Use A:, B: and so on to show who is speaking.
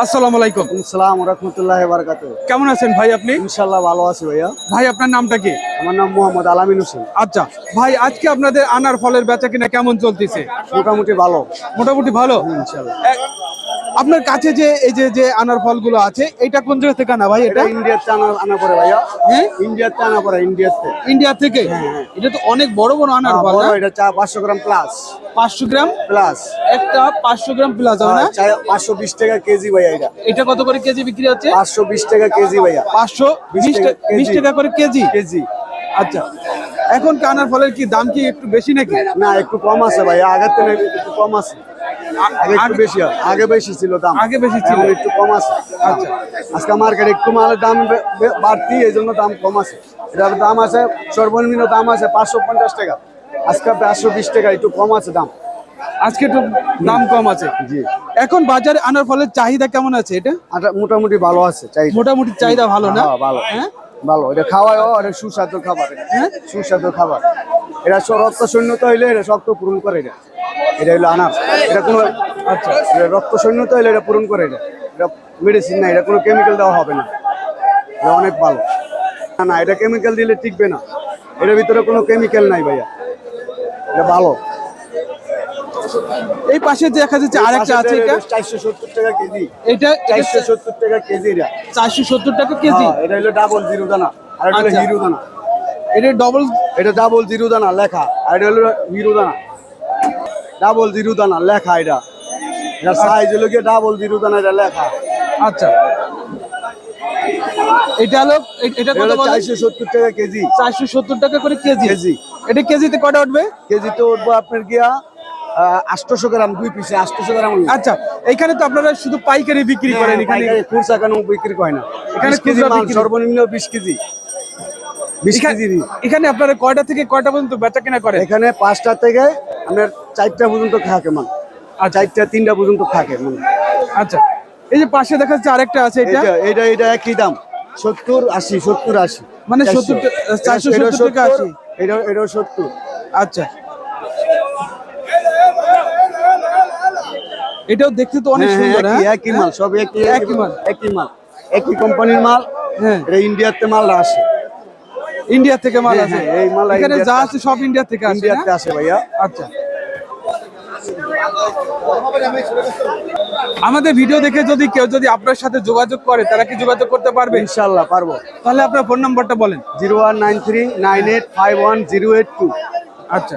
A: আসসালামু আলাইকুম।
B: সালাম রহমতুল্লাহ বারকাত
A: কেমন আছেন ভাই আপনি?
B: ইনশাআল্লাহ ভালো আছি ভাইয়া।
A: ভাই আপনার নামটা কি?
B: আমার নাম মোহাম্মদ আলামিন হোসেন।
A: আচ্ছা ভাই আজকে আপনাদের আনার ফলের বেচা কিনা কেমন চলতেছে?
B: মোটামুটি ভালো।
A: মোটামুটি ভালো?
B: ইনশাল্লাহ
A: এ- আপনার কাছে যে এই যে যে আনার ফলগুলো আছে এটা কোন জায়গা থেকে আনা ভাই
B: এটা ইন্ডিয়াতে আনা আনা পড়ে ভাইয়া।
A: হ্যাঁ?
B: ইন্ডিয়াতে আনা পড়ে ইন্ডিয়াতে
A: ইন্ডিয়া থেকে? হ্যাঁ এটা তো অনেক বড় বড় আনার
B: হ্যাঁ,
A: ফল?
B: এটা চা পাঁচশো গ্রাম প্লাস
A: পাঁচশো গ্রাম?
B: প্লাস
A: একটা পাঁচশো গ্রাম প্লাস হবে না?
B: পাঁচশো বিশ টাকা কেজি ভাইয়া এটা।
A: এটা কত করে কেজি বিক্রি হচ্ছে?
B: পাঁচশো বিশ টাকা কেজি ভাইয়া।
A: পাঁচশো
B: বিশ
A: বিশ
B: টাকা
A: করে কেজি?
B: কেজি।
A: আচ্ছা। এখন কানার ফলের কি দাম কি একটু বেশি নাকি?
B: না একটু কম আছে ভাইয়া। আগের থেকে একটু কম আছে। আগে বেশি আগে বেশি ছিল দাম।
A: আগে বেশি ছিল।
B: একটু কম আছে। আচ্ছা। আজকে মার্কেটে একটু মালের দাম বাড়তি এই জন্য দাম কম আছে। এটার দাম আছে সর্বনিম্ন দাম আছে পাঁচশো পঞ্চাশ টাকা। আজকে পাঁচশো বিশ টাকা একটু কম আছে দাম।
A: আজকে একটু দাম কম আছে।
B: জি।
A: এখন বাজারে আনার ফলে চাহিদা কেমন আছে এটা?
B: মোটামুটি ভালো আছে চাই
A: মোটামুটি চাহিদা ভালো না?
B: হ্যাঁ, ভালো।
A: হ্যাঁ?
B: ভালো। এটা খাওয়ায় অনেক সুস্বাদু খাবার।
A: হ্যাঁ?
B: সুস্বাদু খাবার। এটা রক্ত শূন্যতা হইলে এটা শক্ত পূরণ করে এটা। এটা হইল আনার এটা কোনো আচ্ছা। রক্ত শূন্যতা হইলে এটা পূরণ করে এটা। এটা মেডিসিন না এটা কোনো কেমিক্যাল দেওয়া হবে না। এটা অনেক ভালো। না না এটা কেমিক্যাল দিলে টিকবে না। এটার ভিতরে কোনো কেমিক্যাল নাই ভাইয়া। এটা ভালো।
A: এই পাশে দেখা যাচ্ছে আরেকটা আছে এটা?
B: চারশো সত্তর টাকা কেজি।
A: এটা
B: চারশো সত্তর টাকা কেজি এটা।
A: চারশো সত্তর টাকা কেজি?
B: হ্যাঁ, এটা হলো ডাবল জিরো দানা আর এটা হলো
A: আচ্ছা।
B: হিরো দানা
A: এটা ডাবল
B: এটা ডাবল জিরো দানা লেখা। আর এটা হলো হিরো দানা ডাবল জিরো দানা লেখা এটা। এটা সাইজ হলো গিয়ে ডাবল জিরো দানা এটা লেখা।
A: আচ্ছা। এটা হলো এটা
B: এটা
A: কত বলে?
B: চারশো সত্তর টাকা কেজি।
A: করে কেজি।
B: কেজি।
A: এটা কেজিতে উঠবে?
B: কেজিতে উঠবো আপনার গিয়া গ্রাম দুই পিসে আটশোশো গ্রাম
A: আচ্ছা এখানে তো আপনারা শুধু পাইকারি বিক্রি করেন এখানে
B: পাইকারি খুচরা কেন বিক্রি করে না?
A: এখানে
B: সর্বনিম্ন বিশ কেজি। বিশ
A: এখানে-
B: কেজি
A: এখানে আপনারা কয়টা থেকে কয়টা পর্যন্ত বেচা কেনা করেন?
B: এখানে পাঁচটা থেকে আপনার চারটা পর্যন্ত থাকে মাল। আর চারটা তিনটা পর্যন্ত থাকে মাল।
A: আচ্ছা। এই যে পাশে দেখা যাচ্ছে আরেকটা আছে এটা?
B: এটা এটা একই দাম। সত্তর আশি সত্তর আশি।
A: মানে
B: চারশো।
A: 70 টা- চারশো সত্তর থেকে আশি।
B: এটা এটাও সত্তর।
A: আচ্ছা। এটাও দেখতে তো অনেক
B: হ্যাঁ,
A: সুন্দর
B: একই-
A: হ্যাঁ?
B: একই মাল সব একই
A: একই মাল।
B: একই মাল। একই কোম্পানির মাল।
A: হ্যাঁ।
B: এটা ইন্ডিয়াতে মাল আসে।
A: ইন্ডিয়া থেকে মাল আছে
B: হ্যাঁ, এই মাল
A: এখানে যা আছে সব ইন্ডিয়া থেকে আসে
B: ইন্ডিয়াতে? আসে ভাইয়া।
A: আচ্ছা। আমাদের ভিডিও দেখে যদি কেউ যদি আপনার সাথে যোগাযোগ করে তারা কি যোগাযোগ করতে পারবে?
B: ইনশাল্লাহ পারব।
A: তাহলে আপনার ফোন নাম্বারটা বলেন।
B: Zero one nine three nine eight five one zero eight two.
A: আচ্ছা।